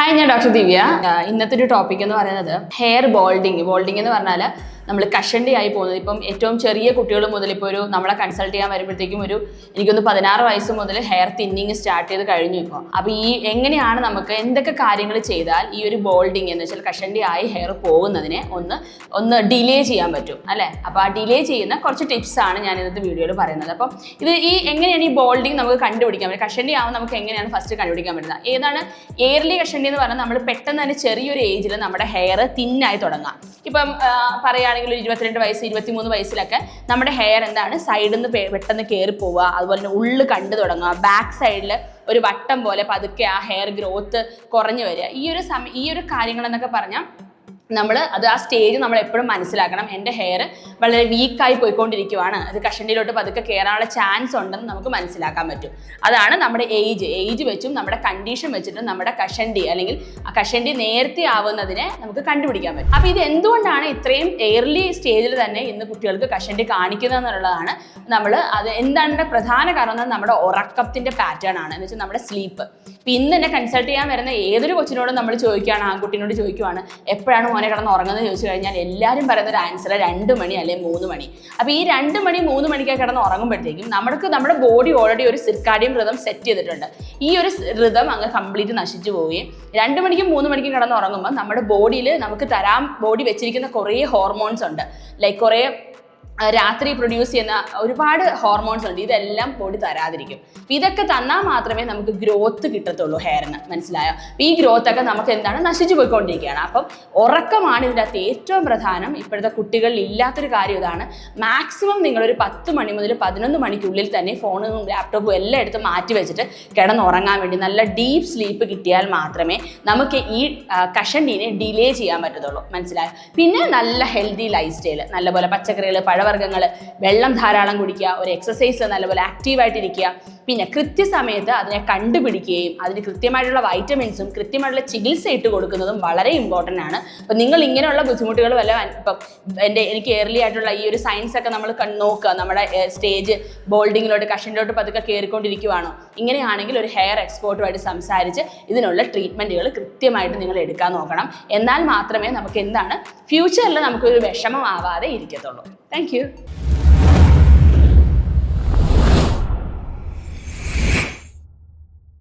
Hi ഞാൻ doctor ദിവ്യ. ഇന്നത്തെ ഒരു ടോപ്പിക് എന്ന് പറയുന്നത് ഹെയർ ബോൾഡിങ് ബോൾഡിങ് എന്ന് പറഞ്ഞാൽ നമ്മൾ കഷണ്ടി ആയി പോകുന്നത്. ഇപ്പം ഏറ്റവും ചെറിയ കുട്ടികൾ മുതൽ ഇപ്പോൾ ഒരു നമ്മളെ കൺസൾട്ട് ചെയ്യാൻ വരുമ്പോഴത്തേക്കും ഒരു എനിക്കൊന്ന് പതിനാറ് വയസ്സ് മുതൽ ഹെയർ തിന്നിങ് സ്റ്റാർട്ട് ചെയ്ത് കഴിഞ്ഞു ഇപ്പോൾ അപ്പോൾ ഈ എങ്ങനെയാണ് നമുക്ക് എന്തൊക്കെ കാര്യങ്ങൾ ചെയ്താൽ ഈ ഒരു ബോൾഡിങ് എന്ന് വെച്ചാൽ കഷണ്ടി ആയി ഹെയർ പോകുന്നതിനെ ഒന്ന് ഒന്ന് ഡിലേ ചെയ്യാൻ പറ്റും അല്ലേ? അപ്പോൾ ആ ഡിലേ ചെയ്യുന്ന കുറച്ച് ടിപ്സ് ആണ് ഞാൻ ഇന്നത്തെ വീഡിയോയിൽ പറയുന്നത്. അപ്പം ഇത് ഈ എങ്ങനെയാണ് ഈ ബോൾഡിങ് നമുക്ക് കണ്ടുപിടിക്കാൻ പറ്റും കഷണ്ടി ആവുമ്പോൾ നമുക്ക് എങ്ങനെയാണ് ഫസ്റ്റ് കണ്ടുപിടിക്കാൻ പറ്റുന്നത്? ഏതാണ്? എയർലി കഷണ്ടി എന്ന് പറഞ്ഞാൽ നമ്മൾ പെട്ടെന്ന് തന്നെ ചെറിയൊരു ഏജിൽ നമ്മുടെ ഹെയർ തിന്നായി തുടങ്ങാം. ഇപ്പം ആ, പറയുകയാണെങ്കിൽ ഒരു ഇരുപത്തിരണ്ട് വയസ്സ് ഇരുപത്തിമൂന്ന് വയസ്സിലൊക്കെ നമ്മുടെ ഹെയർ എന്താണ്? സൈഡിൽ നിന്ന് പെട്ടെന്ന് കയറി പോവുക. അതുപോലെ തന്നെ ഉള്ളു കണ്ടു തുടങ്ങുക. ബാക്ക് സൈഡിൽ ഒരു വട്ടം പോലെ പതുക്കെ ആ ഹെയർ ഗ്രോത്ത് കുറഞ്ഞു വരിക. ഈ ഒരു സമയം ഈ ഒരു കാര്യങ്ങളെന്നൊക്കെ പറഞ്ഞാൽ നമ്മൾ അത് ആ സ്റ്റേജ് നമ്മൾ എപ്പോഴും മനസ്സിലാക്കണം. എന്റെ ഹെയർ വളരെ വീക്കായി പോയിക്കൊണ്ടിരിക്കുവാണ്. അത് കഷണ്ടിയിലോട്ട് പതുക്കെ കയറാനുള്ള ചാൻസ് ഉണ്ടെന്ന് നമുക്ക് മനസ്സിലാക്കാൻ പറ്റും. അതാണ് നമ്മുടെ ഏജ് ഏജ് വെച്ചും നമ്മുടെ കണ്ടീഷൻ വെച്ചിട്ടും നമ്മുടെ കഷണ്ടി അല്ലെങ്കിൽ ആ കഷണ്ടി നേരത്തെ ആവുന്നതിനെ നമുക്ക് കണ്ടുപിടിക്കാൻ പറ്റും. അപ്പോൾ ഇത് എന്തുകൊണ്ടാണ് ഇത്രയും എയർലി സ്റ്റേജിൽ തന്നെ ഇന്ന് കുട്ടികൾക്ക് കഷണ്ടി കാണിക്കുന്നത് എന്നുള്ളതാണ് നമ്മൾ അത് എന്താണ് പ്രധാന കാരണം നമ്മുടെ ഉറക്കത്തിന്റെ പാറ്റേൺ ആണ്. എന്ന് വെച്ചാൽ നമ്മുടെ സ്ലീപ്പ് ഇപ്പം ഇന്ന് എന്നെ കൺസൾട്ട് ചെയ്യാൻ വരുന്ന ഏതൊരു കൊച്ചിനോടും നമ്മൾ ചോദിക്കുകയാണ് ആൺകുട്ടീനോട് ചോദിക്കുവാണ് എപ്പോഴാണ് മോനെ കിടന്ന് ഉറങ്ങുന്നത് ചോദിച്ചു കഴിഞ്ഞാൽ എല്ലാവരും പറയുന്ന ഒരു ആൻസർ രണ്ട് മണി അല്ലെങ്കിൽ മൂന്ന് മണി. അപ്പോൾ ഈ രണ്ട് മണി മൂന്ന് മണിക്കൊക്കെ കിടന്ന് ഉറങ്ങുമ്പോഴത്തേക്കും നമുക്ക് നമ്മുടെ ബോഡി ഓൾറെഡി ഒരു സിർക്കാഡിയം ഋതം സെറ്റ് ചെയ്തിട്ടുണ്ട്. ഈ ഒരു ഋതം അങ്ങ് കംപ്ലീറ്റ് നശിച്ചു പോവുകയും രണ്ട് മണിക്കും മൂന്ന് മണിക്കും കിടന്ന് ഉറങ്ങുമ്പോൾ നമ്മുടെ ബോഡിയിൽ നമുക്ക് തരാൻ ബോഡി വെച്ചിരിക്കുന്ന കുറേ ഹോർമോൺസ് ഉണ്ട്. ലൈക്ക് കുറേ രാത്രി പ്രൊഡ്യൂസ് ചെയ്യുന്ന ഒരുപാട് ഹോർമോൺസ് ഉണ്ട്. ഇതെല്ലാം പൊടി തരാതിരിക്കും. അപ്പം ഇതൊക്കെ തന്നാൽ മാത്രമേ നമുക്ക് ഗ്രോത്ത് കിട്ടത്തുള്ളൂ ഹെയറിന് മനസ്സിലായോ? അപ്പം ഈ ഗ്രോത്ത് ഒക്കെ നമുക്ക് എന്താണ് നശിച്ചു പോയിക്കൊണ്ടിരിക്കുകയാണ്. അപ്പം ഉറക്കമാണ് ഇതിന്റെ അകത്ത് ഏറ്റവും പ്രധാനം. ഇപ്പോഴത്തെ കുട്ടികളിൽ ഇല്ലാത്തൊരു കാര്യം ഇതാണ്. മാക്സിമം നിങ്ങളൊരു പത്ത് മണി മുതൽ പതിനൊന്ന് മണിക്കുള്ളിൽ തന്നെ ഫോണും ലാപ്ടോപ്പും എല്ലാം എടുത്ത് മാറ്റി വെച്ചിട്ട് കിടന്നുറങ്ങാൻ വേണ്ടി നല്ല ഡീപ്പ് സ്ലീപ്പ് കിട്ടിയാൽ മാത്രമേ നമുക്ക് ഈ കഷണ്ടിനെ ഡിലേ ചെയ്യാൻ പറ്റത്തുള്ളൂ. മനസ്സിലായോ? പിന്നെ നല്ല ഹെൽത്തി ലൈഫ് സ്റ്റൈൽ നല്ലപോലെ പച്ചക്കറികൾ പഴവർഗങ്ങൾ വെള്ളം ധാരാളം കുടിക്കുക ഒരു എക്സസൈസ് നല്ലപോലെ ആക്റ്റീവായിട്ടിരിക്കുക പിന്നെ കൃത്യസമയത്ത് അതിനെ കണ്ടുപിടിക്കുകയും അതിന് കൃത്യമായിട്ടുള്ള വൈറ്റമിൻസും കൃത്യമായിട്ടുള്ള ചികിത്സ ഇട്ട് കൊടുക്കുന്നതും വളരെ ഇമ്പോർട്ടന്റ് ആണ്. അപ്പം നിങ്ങൾ ഇങ്ങനെയുള്ള ബുദ്ധിമുട്ടുകൾ വല്ല ഇപ്പം എന്റെ എനിക്ക് എയർലി ആയിട്ടുള്ള ഈ ഒരു സയൻസ് ഒക്കെ നമ്മൾ നോക്കുക. നമ്മുടെ സ്റ്റേജ് ബോൾഡിങ്ങിലോട്ട് കഷനിലോട്ട് പതുക്കെ കയറിക്കൊണ്ടിരിക്കുവാണോ ഇങ്ങനെയാണെങ്കിൽ ഒരു ഹെയർ എക്സ്പോർട്ടുമായിട്ട് സംസാരിച്ച് ഇതിനുള്ള ട്രീറ്റ്മെന്റുകൾ കൃത്യമായിട്ട് നിങ്ങൾ എടുക്കാൻ നോക്കണം. എന്നാൽ മാത്രമേ നമുക്ക് എന്താണ് ഫ്യൂച്ചറിൽ നമുക്കൊരു വിഷമമാവാതെ ഇരിക്കത്തുള്ളൂ. താങ്ക്